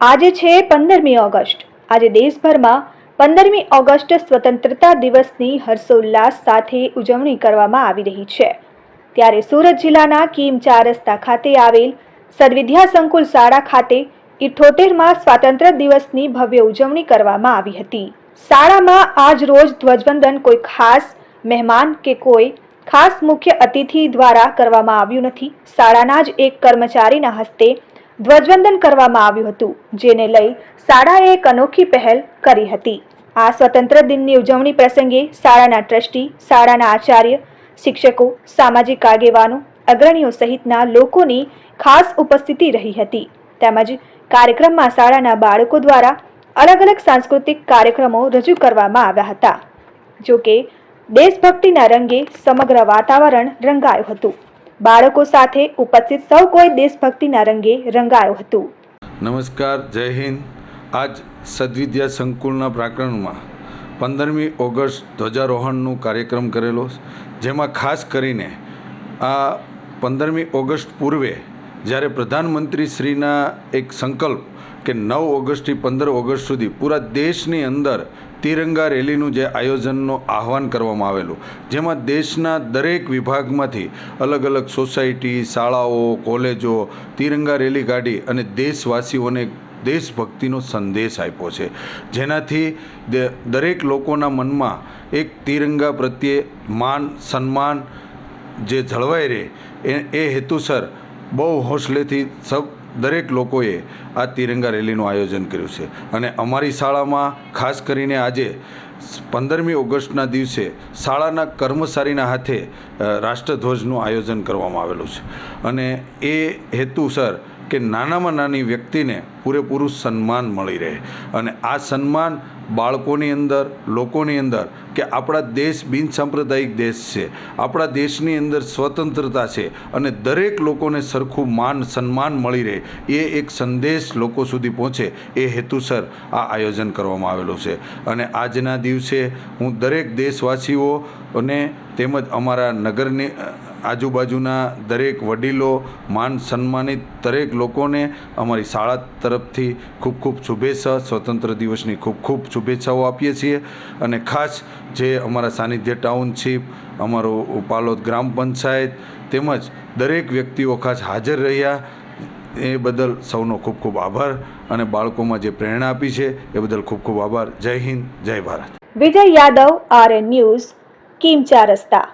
આજે છે પંદરમી ઓગસ્ટ. આજે દેશભરમાં પંદરમી ઓગસ્ટ સ્વતંત્રતા દિવસની હર્ષોલ્લાસ સાથે ઉજવણી કરવામાં આવી રહી છે. ત્યારે સુરત જિલ્લાના કિમ ચાર રસ્તા ખાતે આવેલ સદવિદ્યા સંકુલ શાળા ખાતે ઇઠોતેરમાં સ્વાતંત્ર્ય દિવસની ભવ્ય ઉજવણી કરવામાં આવી હતી. શાળામાં આજ રોજ ધ્વજવંદન કોઈ ખાસ મહેમાન કે કોઈ ખાસ મુખ્ય અતિથિ દ્વારા કરવામાં આવ્યું નથી. શાળાના જ એક કર્મચારીના હસ્તે ધ્વજવંદન કરવામાં આવ્યું હતું, જેને લઈ શાળાએ એક અનોખી પહેલ કરી હતી. આ સ્વતંત્ર દિનની ઉજવણી પ્રસંગે શાળાના ટ્રસ્ટી, શાળાના આચાર્ય, શિક્ષકો, સામાજિક આગેવાનો, અગ્રણીઓ સહિતના લોકોની ખાસ ઉપસ્થિતિ રહી હતી. તેમજ કાર્યક્રમમાં શાળાના બાળકો દ્વારા અલગ અલગ સાંસ્કૃતિક કાર્યક્રમો રજૂ કરવામાં આવ્યા હતા. જો કે, દેશભક્તિના રંગે સમગ્ર વાતાવરણ રંગાયું હતું. બાળકો સાથે ઉપસ્થિત સૌ કોઈ દેશભક્તિના રંગે રંગાયું હતું. નમસ્કાર, જય હિન્દ. આજ સદવિદ્યા સંકુલના પ્રાકરણમાં પંદરમી ઓગસ્ટ ધ્વજારોહણનો કાર્યક્રમ કરેલો, જેમાં ખાસ કરીને આ પંદરમી ઓગસ્ટ પૂર્વે જ્યારે પ્રધાનમંત્રી શ્રીના એક સંકલ્પ કે નવ ઓગસ્ટથી પંદર ઓગસ્ટ સુધી પૂરા દેશની અંદર તિરંગા રેલીનું જે આયોજનનું આહવાન કરવામાં આવેલું, જેમાં દેશના દરેક વિભાગમાંથી અલગ અલગ સોસાયટી, શાળાઓ, કોલેજો તિરંગા રેલી કાઢી અને દેશવાસીઓને દેશભક્તિનો સંદેશ આપ્યો છે. જેનાથી દરેક લોકોના મનમાં એક તિરંગા પ્રત્યે માન, સન્માન જે જળવાઈ રહે એ હેતુસર બહુ હોંશલેથી સબ દરેક લોકોએ આ તિરંગા રેલીનું આયોજન કર્યું છે. અને અમારી શાળામાં ખાસ કરીને આજે પંદરમી ઓગસ્ટના દિવસે શાળાના કર્મચારીના હાથે રાષ્ટ્રધ્વજનું આયોજન કરવામાં આવેલું છે. અને એ હેતુસર કે નાનામાં નાની વ્યક્તિને પૂરેપૂરું સન્માન મળી રહે. અને આ સન્માન બાળકોની અંદર, લોકોની અંદર કે આપણા દેશ બિનસાંપ્રદાયિક દેશ છે, આપણા દેશની અંદર સ્વતંત્રતા છે અને દરેક લોકોને સરખું માન, સન્માન મળી રહે, એ એક સંદેશ લોકો સુધી પહોંચે એ હેતુસર આ આયોજન કરવામાં આવેલું છે. અને આજના દિવસે હું દરેક દેશવાસીઓ અને તેમજ અમારા નગરની આજુબાજુના દરેક વડીલો માન સન્માનિત દરેક લોકોને અમારી શાળા તરફથી ખૂબ ખૂબ શુભેચ્છા, સ્વતંત્ર દિવસની ખૂબ ખૂબ શુભેચ્છાઓ આપીએ છીએ. અને ખાસ જે અમારા સાનિધ્ય ટાઉનશીપ, અમારું પાલોદ ગ્રામ પંચાયત તેમજ દરેક વ્યક્તિઓ ખાસ હાજર રહ્યા, એ બદલ સૌનો ખૂબ ખૂબ આભાર અને બાળકોમાં જે પ્રેરણા આપી છે, એ બદલ ખૂબ ખૂબ આભાર. જય હિન્દ, જય ભારત. વિજય યાદવ, આરએન ન્યૂઝ, કિમચા રસ્તા.